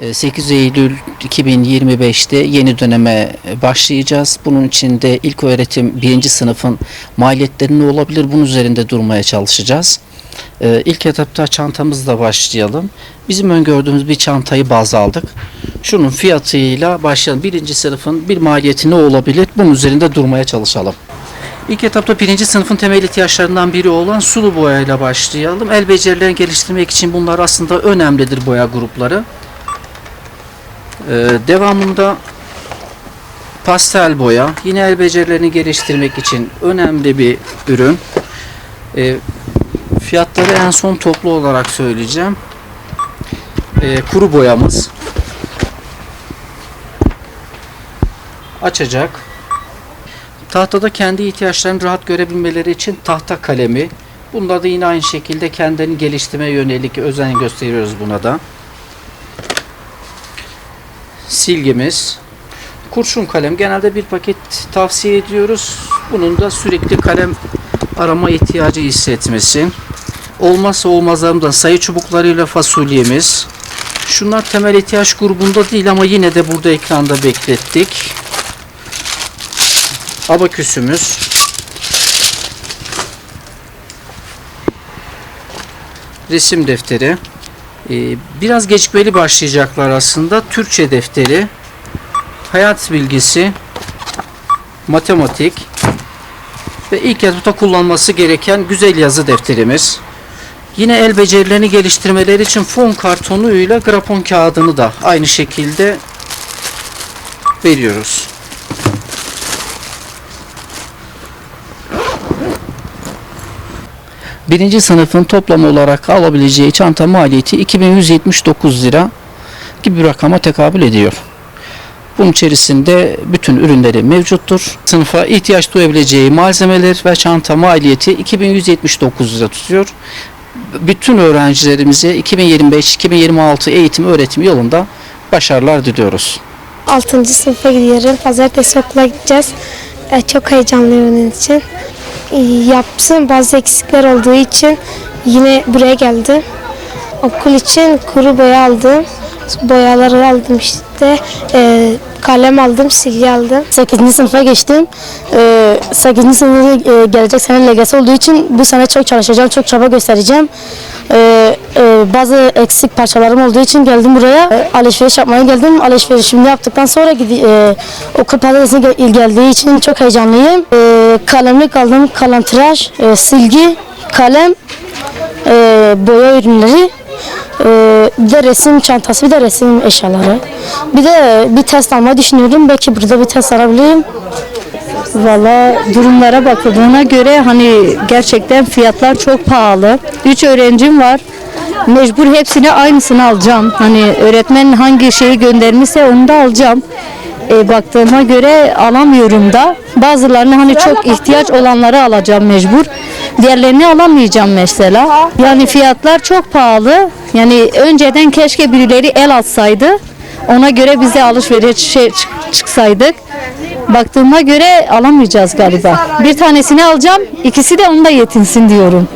Ee, 8 Eylül 2025'te yeni döneme başlayacağız. Bunun için de ilk öğretim birinci sınıfın maliyetleri ne olabilir bunun üzerinde durmaya çalışacağız. Ee, İlk etapta çantamızla başlayalım. Bizim öngördüğümüz bir çantayı baz aldık. Şunun fiyatıyla başlayalım. Birinci sınıfın bir maliyeti ne olabilir bunun üzerinde durmaya çalışalım. İlk etapta birinci sınıfın temel ihtiyaçlarından biri olan sulu boyayla başlayalım. El becerilerini geliştirmek için bunlar aslında önemlidir boya grupları. Ee, devamında pastel boya yine el becerilerini geliştirmek için önemli bir ürün. Ee, fiyatları en son toplu olarak söyleyeceğim. Ee, kuru boyamız açacak. Tahtada kendi ihtiyaçlarını rahat görebilmeleri için tahta kalemi. Bunda da yine aynı şekilde kendini geliştirmeye yönelik özen gösteriyoruz buna da silgimiz, kurşun kalem genelde bir paket tavsiye ediyoruz. Bunun da sürekli kalem arama ihtiyacı hissetmesi. Olmazsa olmazlarımızdan sayı çubuklarıyla fasulyemiz. Şunlar temel ihtiyaç grubunda değil ama yine de burada ekranda beklettik. Abaküsümüz. Resim defteri. Ee, biraz gecikmeli başlayacaklar aslında. Türkçe defteri, hayat bilgisi, matematik ve ilk etapta kullanması gereken güzel yazı defterimiz. Yine el becerilerini geliştirmeleri için fon kartonu ile grafon kağıdını da aynı şekilde veriyoruz. Birinci sınıfın toplam olarak alabileceği çanta maliyeti 2179 lira gibi bir rakama tekabül ediyor. Bunun içerisinde bütün ürünleri mevcuttur. Sınıfa ihtiyaç duyabileceği malzemeler ve çanta maliyeti 2179 lira tutuyor. Bütün öğrencilerimize 2025-2026 eğitim öğretim yolunda başarılar diliyoruz. 6. sınıfa gidiyorum. Pazartesi okula gideceğiz. E, çok heyecanlıyım onun için. E, yapsın bazı eksikler olduğu için yine buraya geldim. Okul için kuru boya aldım. Boyaları aldım işte. E, kalem aldım, silgi aldım. 8. sınıfa geçtim. Ee, 8. sınıfa e, gelecek sene LGS olduğu için bu sene çok çalışacağım, çok çaba göstereceğim. Ee, e, bazı eksik parçalarım olduğu için geldim buraya. Ee, alışveriş yapmaya geldim. Alışverişimi yaptıktan sonra e, okul pazartesi gel- geldiği için çok heyecanlıyım. Ee, kalemlik aldım, kalantıraş, e, silgi, kalem, e, boya ürünleri. Ee, bir de resim çantası, bir de resim eşyaları. Bir de bir test almayı düşünüyorum. Belki burada bir test alabilirim. Valla durumlara bakıldığına göre hani gerçekten fiyatlar çok pahalı. Üç öğrencim var. Mecbur hepsine aynısını alacağım. Hani öğretmen hangi şeyi göndermişse onu da alacağım. E, baktığıma göre alamıyorum da. Bazılarını hani çok ihtiyaç olanları alacağım mecbur. Diğerlerini alamayacağım mesela. Yani fiyatlar çok pahalı. Yani önceden keşke birileri el atsaydı. Ona göre bize alışveriş şey, çık- çıksaydık. Baktığıma göre alamayacağız galiba. Bir tanesini alacağım, ikisi de onda yetinsin diyorum.